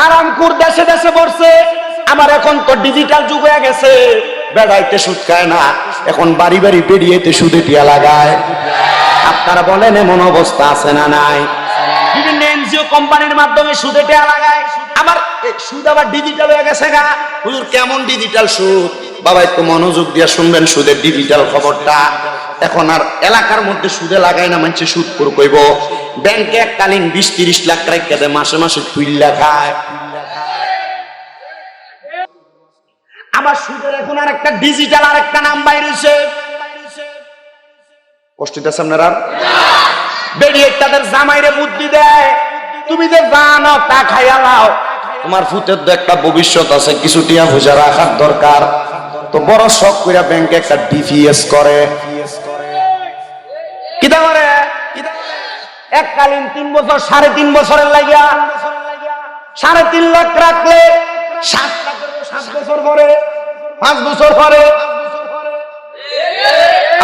হারাম কুর দেশে দেশে পড়ছে। আমার এখন তো ডিজিটাল যুগ হয়ে গেছে। বেড়াইতে সুদ খায় না। এখন বাড়ি বাড়ি বেরিয়েতে সুদে টিয়া লাগায়। আপনারা বলেন, এমন অবস্থা আছে না নাই? বিভিন্ন এনজিও কোম্পানির মাধ্যমে সুদে টিয়া লাগায়। আমার সুদ আবার ডিজিটাল হয়ে গেছে গা। হুজুর, কেমন ডিজিটাল সুদ? বাবা একটু মনোযোগ দিয়ে শুনবেন সুদের ডিজিটাল খবরটা। এখন আর এলাকার মধ্যে সুদে লাগায় না মানছে সুদ পুর কইব। ব্যাংকে এককালীন বিশ তিরিশ লাখ টাকা দেয়, মাসে মাসে তুইল্লা খায়। সুদের এখন আর একটা ডিজিটাল আর একটা নাম বাইরেছে। আপনারা বেরিয়ে তাদের জামাইরে বুদ্ধি দেয়। তুমি যে জানো, তা খাইয়া লাও। তোমার তো একটা ভবিষ্যৎ আছে, কিছু টিয়া রাখার দরকার। তো বড় শখ কইরা ব্যাংকে একটা ডিপিএস করে। কিতা করে? এককালীন তিন বছর, সাড়ে তিন বছরের লাগিয়া, সাড়ে তিন লাখ রাখলে, সাত বছর পরে, পাঁচ বছর পরে,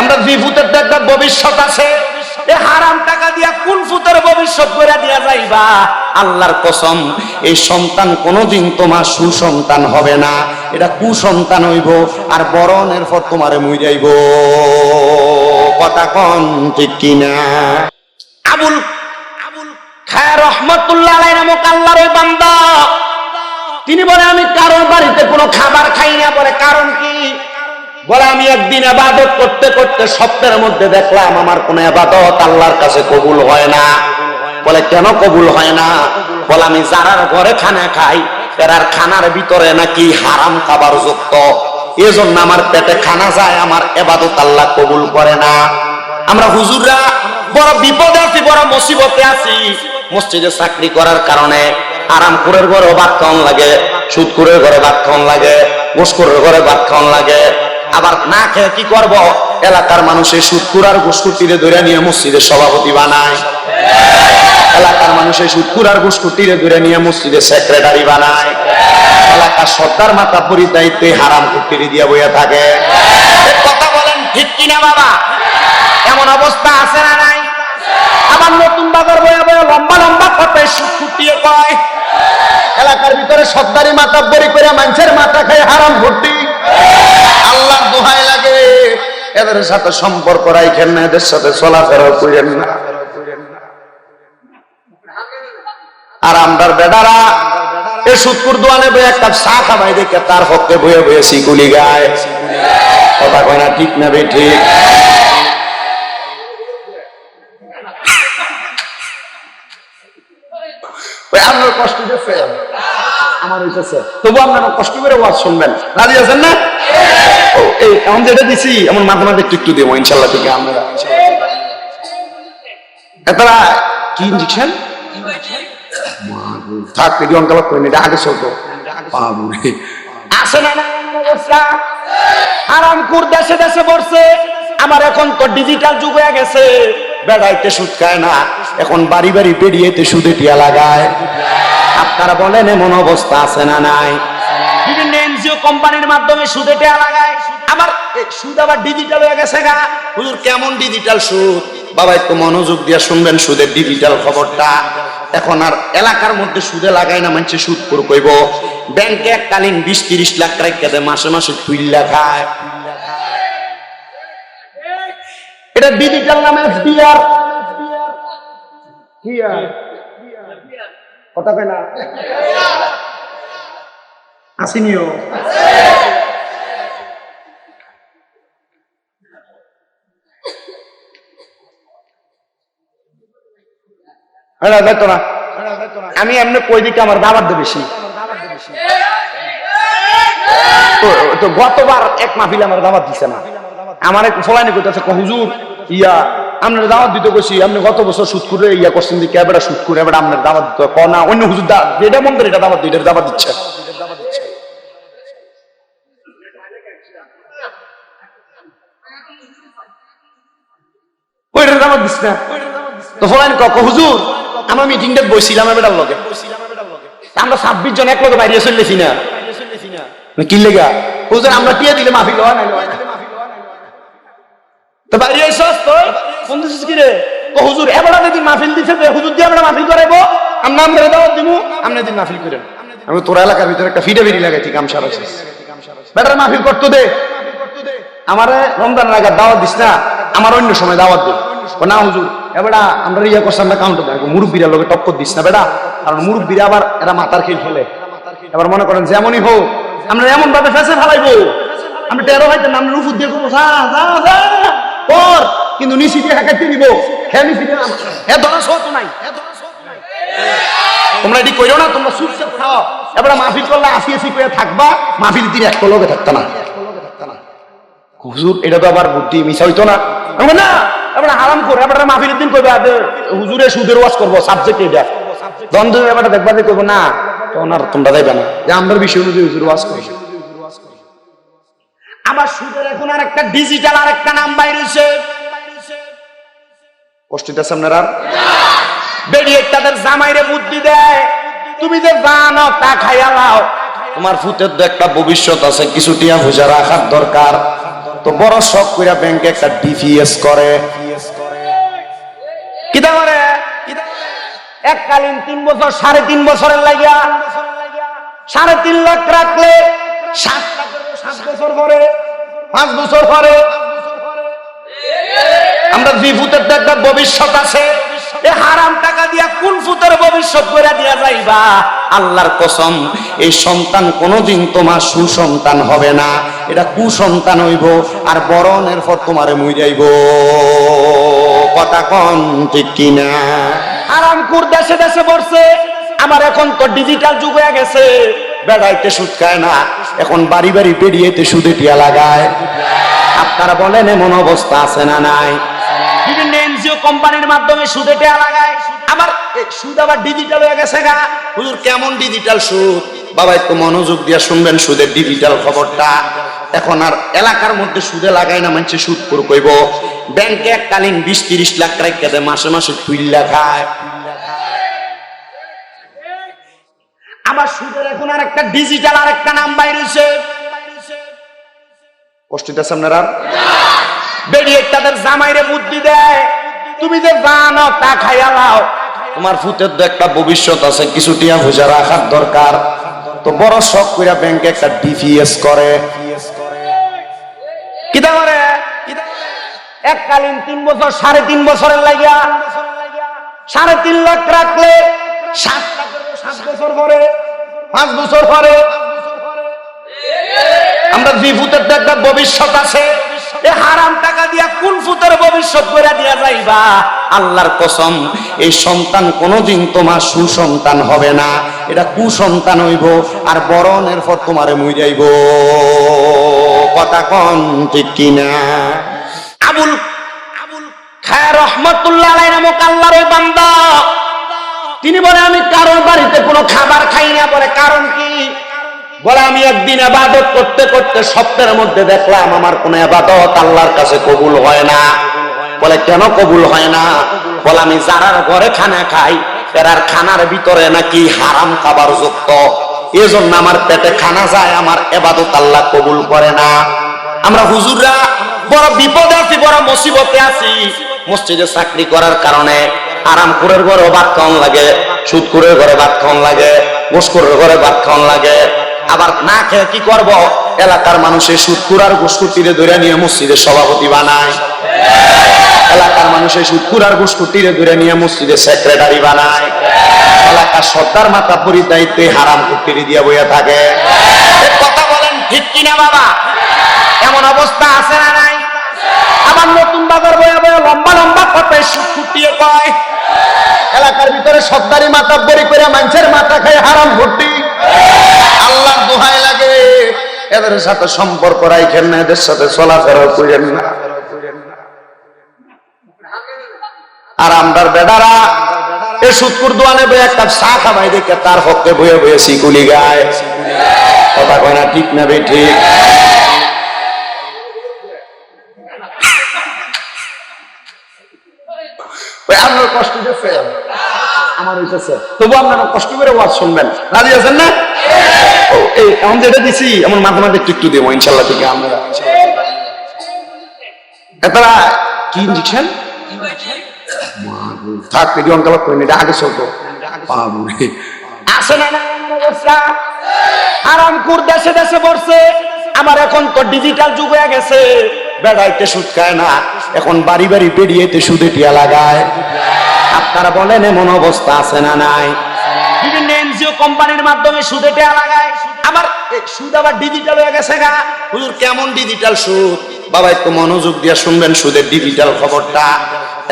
আমরা দুই ফুটের তো একটা ভবিষ্যৎ আছে, এ হারাম টাকা দিয়া কোন ফুটের ভবিষ্যৎ করে দিয়া যাইবা? আল্লাহর কসম, এই সন্তান কোনোদিন তোমার সুসন্তান হবে না। এটা কুসন্তান হইব, আর বরণের পর তোমারে মুই যাইব কথা কন ঠিক কিনা? আবুল আবুল খায় রহমতুল্লাহ নামক আল্লাহর বান্দা। তিনি বলে, আমি কারোর বাড়িতে কোনো খাবার খাই না। বলে, কারণ কি? বলে, আমি একদিন আবাদত করতে করতে সপ্তাহের মধ্যে দেখলাম আমার কোন আবাদত আল্লাহর কাছে কবুল হয় না। বলে, কেন কবুল হয় না? বলে, আমি যারার ঘরে খানা খাই, এরার খানার ভিতরে নাকি হারাম খাবার যুক্ত। এজন্য আমার পেটে খানা যায়, আমার এবাদত আল্লাহ কবুল করে না। আমরা হুজুররা বড় বিপদে আছি, বড় মুসিবতে আছি। মসজিদে চাকরি করার কারণে আরাম কুরের ঘরে ভাত খাওয়ান লাগে সুদ কুরের ঘরে ভাত খাওয়ান লাগে ঘুষকুরের ঘরে ভাত খাওয়ান লাগে। আবার না খেয়ে কি করব? এলাকার মানুষের সুদকুর আর ঘুষকুর তীরে ধরে নিয়ে মসজিদের সভাপতি বানায়। এলাকার মানুষের সুদকুর আর ঘুষকুর তীরে ধরে নিয়ে মসজিদের সেক্রেটারি বানায়। এলাকার সর্দার মাতা পরি দায়িত্বে হারাম কুটিরি দিয়ে বইয়া থাকে। কথা বলেন ঠিক কিনা বাবা? এমন অবস্থা আছে না নাই? আবার নতুন বাজার বয়ে বয়ে লম্বা লম্বা কথায় ফুটিয়ে কয়। এলাকার ভিতরে সর্দারি মাথা বড়ি করে মানুষের মাথা খায় হারাম ভর্তি। আল্লাহ দোহাই লাগে। এদের সাথে সম্পর্ক রাখেন না, এদের সাথে চলাফেরা করেন না। আর আমরার বেডারা এ সুৎকুর দোয়ানে বয়ে একটা চা খাবাই দেখে তার হককে বয়ে বয়ে শিকুলি গায়। কথা কয় না, ঠিক না বে, ঠিক? আপনার কষ্ট আমার তবু আপনারা কষ্ট করে ওয়াজ শুনবেন। রাজি আছেন না? এই এমন যেটা দিছি, এমন মাঝে মাঝে একটু একটু দেবো, ইনশাল্লাহ থেকে আমরা এতরা কি থাক রেডি অঙ্কাল করে এটা আগে চলতো। বাবুরে। আসে না অবস্থা হারাম কুর দেশে দেশে পড়ছে আমার এখন তো ডিজিটাল যুগ হয়ে গেছে। বেড়াইতে সুদ খায় না এখন বাড়ি বাড়ি বেরিয়েতে সুদে টিয়া লাগায়। আপনারা বলেন এমন অবস্থা আছে না নাই? বিভিন্ন এনজিও কোম্পানির মাধ্যমে সুদে টিয়া লাগায়। আমার সুদ আবার ডিজিটাল হয়ে গেছে গা। হুজুর কেমন ডিজিটাল সুদ? বাবা একটু মনোযোগ দিয়ে শুনবেন সুদের ডিজিটাল খবরটা। এখন আর এলাকার মধ্যে সুদে লাগাই না মানছে সুদ করে কইব। ব্যাংকে এককালীন বিশ তিরিশ লাখ টাকা দেয় মাসে মাসে তুইল্লা খায়। এটা ডিজিটাল নামে এফডিআর কথা কয় না? আসিনিও? না। আমি এমনি কই দিকে আমার দাবার দেবে বেশি তো গতবার এক মাহফিলে আমার দাওয়াত দিছে না। আমার এক ফলানি কইতাছে ক হুজুর ইয়া আপনার দাওয়াত দিতে কইছি আপনি গত বছর সুদ করে ইয়া করছেন যে কেবড়া সুদ করে এবার আপনার দাওয়াত দিতে ক না অন্য হুজুর যেটা মন করে এটা দাওয়াত দিই এটা দাওয়াত দিচ্ছে। ওইটা দাওয়াত দিস না? তো ফলানি ক ক হুজুর আমরা মিটিংটা বসছিলাম এবার লগে। আমরা ছাব্বিশ জন এক লগে বাইরে চলেছি না। কি লেগা? হুজুর, আমরা টিয়া দিলে মাফি লওয়া নাই। তো বাইরে কি রে? ও হুজুর দিছে হুজুর দিয়ে আমরা আমরা আমরা দাওয়াত আমরা করেন আমি তোর এলাকার ভিতরে একটা ফিডে বেরি লাগাইছি, গামছা আছে বেটার করতো দে। আমার রমজান আগে দাওয়াত দিস না। আমার অন্য সময় দাওয়াত দে। না, হুজুর। এ বেটা আমরা ইয়া করছিলাম না কাউন্টার দেখো মুরব্বীরা লোকে টক্কর দিস না বেটা কারণ মুরব্বীরা আবার এরা মাথার খেল খেলে। এবার মনে করেন যেমনই হোক, আমরা এমন ভাবে ফেসে ফেলাইবো। আমি টেরো হইতে নাম রুফুর দিয়ে করব কর। কিন্তু দিয়ে হাঁকাইতে দিব। হ্যাঁ দিয়ে হ্যাঁ ধরা সত নাই। তোমরা এটি কইরো না, তোমরা চুপচাপ খাও এবারে মাহফিল করলে আসি আসি করে থাকবা, মাহফিল দিন এক লগে থাকতো না। হুজুর, এটা তো আবার বুদ্ধি মিশা হইতো না। না হারাম করে, এবারে মাহফিলের দিন আদে হুজুরে সুদের ওয়াজ করব সাবজেক্ট এটা। দ্বন্দ্ব এবারে দেখবা যে কইবো, না, তখন আর তোমরা না। যে আমরা বিষয় অনুযায়ী হুজুর ওয়াজ করব আবার সুদের এখন আর একটা ডিজিটাল আর একটা নাম বাইরেছে কষ্ট দিতেছে আপনারা বেরিয়ে তাদের জামাইরে বুদ্ধি দেয়। তুমি যে জানো, তা খাইয়া লাও। তোমার ফুটের তো একটা ভবিষ্যৎ আছে, কিছু টিয়া ভুজা রাখার দরকার। তো বড় শখ কইরা ব্যাংকে একটা ডিপিএস করে। এককালীন তিন বছর, সাড়ে তিন বছরের লাগিয়া, সাড়ে তিন লাখ রাখলে পাঁচ বছর পরে, আমরা ফুতের তো একটা ভবিষ্যৎ আছে। আল্লাহর কসম, এই সন্তান কোনোদিন তোমার সুসন্তান হবে না। এটা কুসন্তান হইব, আর বরণের পর তোমারে মুই যাইব। কথা কন, ঠিক কিনা? হারাম কুর দেশে দেশে পড়ছে আমার এখন তো ডিজিটাল যুগ হয়ে গেছে। বেড়াইতে সুদ খায় না, এখন বাড়ি বাড়ি বেরিয়েতে সুদে টিয়া লাগায়। আপনারা বলেন, এমন অবস্থা আছে না নাই? বিভিন্ন এনজিও কোম্পানির মাধ্যমে সুদে টিয়া লাগায়। আমার সুদ আবার ডিজিটাল হয়ে গেছে গা। হুজুর, কেমন ডিজিটাল সুদ? বাবা, একটু মনোযোগ দিয়ে শুনবেন সুদের ডিজিটাল খবরটা। এখন আর এলাকার মধ্যে সুদে লাগায় না মানুষে সুদ করে কইব। ব্যাংকে এককালীন বিশ, তিরিশ লাখ টাকা দেয়, মাসে মাসে তুইল্লা খায়। আবার সুদের এখন আর একটা ডিজিটাল আর একটা নাম বাইরেছে। আপনারা? বেরিয়ে তাদের জামাইরে বুদ্ধি দেয়। তুমি যে জানো, তা খাইয়া লাও তোমার ফুটের তো একটা ভবিষ্যৎ আছে, কিছু টিয়া রাখার দরকার। তো বড় শখ কইরা ব্যাংকে একটা ডিপিএস করে। কিতা করে? এককালীন তিন বছর, সাড়ে তিন বছরের লাগিয়া, সাড়ে তিন লাখ রাখলে, সাত বছর পরে, পাঁচ বছর পরে, আমরা ফুতের তো একটা ভবিষ্যৎ আছে। হারাম টাকা দিয়া কোন ফুতের ভবিষ্যৎ করে দিয়া যাইবা? আল্লাহর কসম, এই সন্তান কোনোদিন তোমার সুসন্তান হবে না। এটা কুসন্তান হইব, আর বরণের পর তোমারে মুই যাইব। কথা কন, ঠিক কিনা? আবুল আবুল খায় রহমতুল্লাহ নামক আল্লাহর ওই বান্দা। তিনি বলে, আমি কারোর বাড়িতে কোনো খাবার খাই না। বলে, কারণ কি? বলে, আমি একদিন আবাদত করতে করতে স্বপ্নের মধ্যে দেখলাম আমার কোন আবাদত আল্লাহর কাছে কবুল হয় না। বলে, কেন কবুল হয় না? বলে, আমি যারার ঘরে খানা খাই, এরার খানার ভিতরে নাকি হারাম খাবার যুক্ত। এজন্য আমার পেটে খানা যায়, আমার এবাদত আল্লাহ কবুল করে না। আমরা হুজুররা বড় বিপদে আছি, বড় মুসিবতে আছি। মসজিদে চাকরি করার কারণে আরামপুরের ঘরে ভাত খাওয়ান লাগে সুদকুরের ঘরে ভাত খাওয়ান লাগে ঘুষকুরের ঘরে ভাত খাওয়ান লাগে। আবার না খেয়ে কি করব? এলাকার মানুষের সুদকুর আর ঘুষকুর তীরে ধরে নিয়ে মসজিদের সভাপতি বানায়। এলাকার মানুষের সুদকুর আর ঘুষকুর তীরে ধরে নিয়ে মসজিদের সেক্রেটারি বানায়। এলাকার সর্দার মাতা পরিদায়িত্বে হারাম কুটিরে দিয়ে বইয়া থাকে। কথা বলেন ঠিক কিনা বাবা? এমন অবস্থা আছে না নাই? আবার নতুন বাজার বয়ে বয়ে লম্বা লম্বা কথা ফুটিয়ে কয়। এলাকার ভিতরে সর্দারি মাথা বড়ি করে মানুষের মাথা খায় হারাম ভর্তি। আল্লাহ দোহাই লাগে। এদের সাথে সম্পর্ক রাখেন না, এদের সাথে চলাফেরা করেন না। আর আমরার বেডারা এ সুৎপুর দোয়ানে বয়ে একটা চা খামাই দেখে তার হককে বয়ে বয়ে শিকুলি গায়। কথা কয় না ঠিক না বে ঠিক? আপনার কষ্ট আমার কষ্ট করে শুনবেন। না? দেবো, ইনশাল্লাহ থেকে আমরা কি থাক ভিডিও অঙ্কাল করেন এটা আগে চলতো। বাবু রে। আসে না অবস্থা? দেশে দেশে পড়ছে আমার এখন তো ডিজিটাল যুগ হয়ে গেছে। বেড়াইতে সুদ খায় না। এখন বাড়ি বাড়ি বেরিয়েতে সুদে টিয়া লাগায়। আপনারা বলেন এমন অবস্থা আছে না নাই? বিভিন্ন এনজিও কোম্পানির মাধ্যমে সুদে টিয়া লাগায়। আবার এ, সুদ আবার ডিজিটাল হয়ে গেছে গা। হুজুর কেমন ডিজিটাল সুদ? বাবা একটু মনোযোগ দিয়ে শুনবেন সুদের ডিজিটাল খবরটা।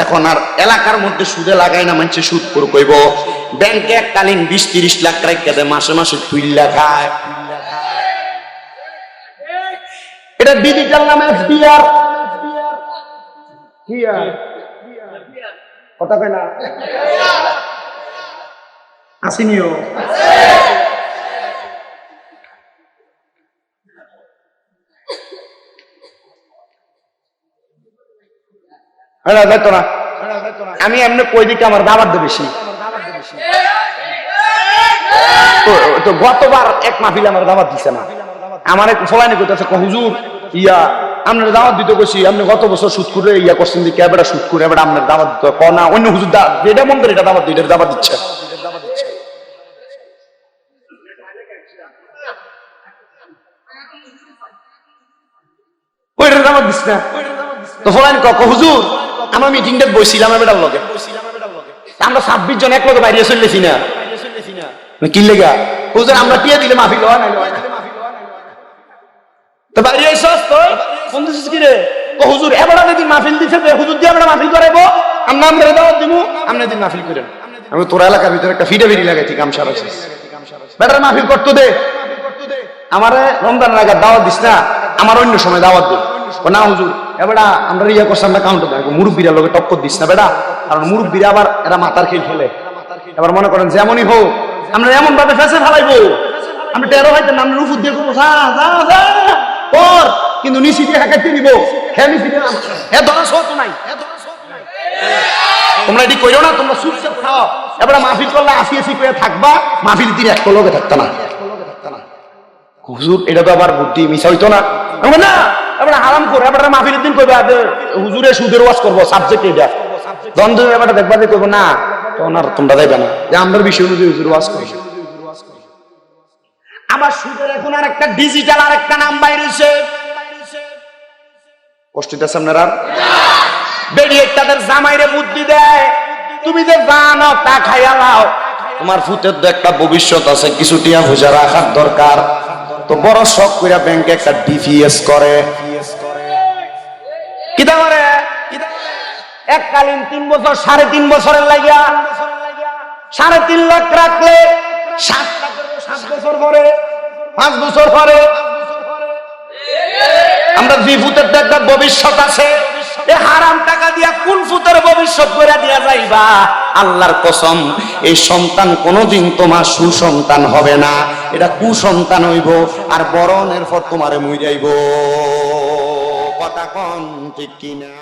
এখন আর এলাকার মধ্যে সুদে লাগায় না মানছে সুদ করে কইব। ব্যাংকে এককালীন বিশ তিরিশ লাখ টাকা দেয়, মাসে মাসে তুইল্লা খায়। এটা ডিজিটাল নামে আর? কথা কয় আসিনিও? হ্যাঁ যাইতো না আমি এমনি কই দিকে আমার দাবার দেবে বেশি তো- গতবার এক মাহফিলে আমার দাবাত দিছে না। আমার এক ফলানি করতেছে হুজুর, ইয়া আপনার দাওয়াত দিতে কইছি আপনি গত বছর সুদ করে ইয়া করছেন যে কেবেটা সুদ করে এবার আপনার দাওয়াত দিতে ক না, অন্য হুজুর যেটা মন করে এটা দাওয়াত দিই, এটা দাওয়াত দিচ্ছে। ওইটার দাওয়াত দিস না। তো ফলানি কক হুজুর আমার মিটিংটা বসছিলাম এবার লগে। আমরা ছাব্বিশ জন এক লগে বাইরে চলেছি না। কি লেগা? হুজুর আমরা টিয়া দিলে মাফি লওয়া নাই। তো বাইরে তো দিছিস কি রে? ও হুজুর এবার দিন মাহফিল দিছে যে হুজুর দিয়ে আমরা মাহফিল করাইবো। আমরা আমরা দাওয়াত দিমু আমরা দিন মাহফিল করেন আমি তোর এলাকার ভিতরে একটা ফিডে ফিডি লাগাইছি সারা শেষ বেটার মাহফিল করতো দে। আমারে রমজানের আগে দাওয়াত দিস না আমার অন্য সময় দাওয়াত দে ও না হুজুর আমরা ইয়া করছি আমরা কাউন্টার মুরব্বীরা লোকে টক্কর দিস না বেটা। কারণ মুরব্বীরা আবার এরা মাথার খেল খেলে। এবার মনে করেন যেমনই হোক আমরা এমন ভাবে ফেসে ফেলাইবো। আমরা টেরো হয়তো নাম রুফুর দিয়ে করব। কর। কিন্তু নিচি দিয়ে হাঁকাইতে হ্যাঁ নিচি দিয়ে হ্যাঁ ধরা সত নাই। তোমরা এটি কইরো না তোমরা চুপচাপ খাও। এবার মাহফিল করলে আসি আসি করে থাকবা মাহফিল দিন এক লগে থাকতো না। হুজুর, এটা তো আবার বুদ্ধি মিশা হইতো না। আমরা না, এবার আরাম করে, এবার মাহফিলের দিন কইবা যে হুজুরে সুদের ওয়াজ করব সাবজেক্ট এটা দ্বন্দ্ব এবার দেখবা যে কইবো, না, তখন আর তোমরা দেখবে না। যে আমরা বিষয় অনুযায়ী হুজুর ওয়াজ করব আবার সুদের এখন আর একটা ডিজিটাল আর একটা নাম বাইর হয়েছে কষ্টিতে আপনার? বেরিয়ে তাদের জামাইরে বুদ্ধি দেয়, তুমি যে জানো, তা খাইয়া লাও। তোমার ফুটের তো একটা ভবিষ্যৎ আছে, কিছু টিয়া ভুজা রাখার দরকার। তো বড় শখ কইরা ব্যাংকে একটা ডিপিএস করে। এককালীন তিন বছর, সাড়ে তিন বছরের লাগিয়া, সাড়ে তিন লাখ রাখলে, সাত সাত বছর পরে, পাঁচ বছর পরে, আমরা যে ফুতের তো একটা ভবিষ্যৎ আছে। এ হারাম টাকা দিয়া কোন ফুতের ভবিষ্যৎ করে দিয়া যাইবা? আল্লাহর কসম, এই সন্তান কোনোদিন তোমার সুসন্তান হবে না। এটা কুসন্তান হইব আর বরণের পর তোমারে মুই যাইব। কথা কন ঠিক কিনা?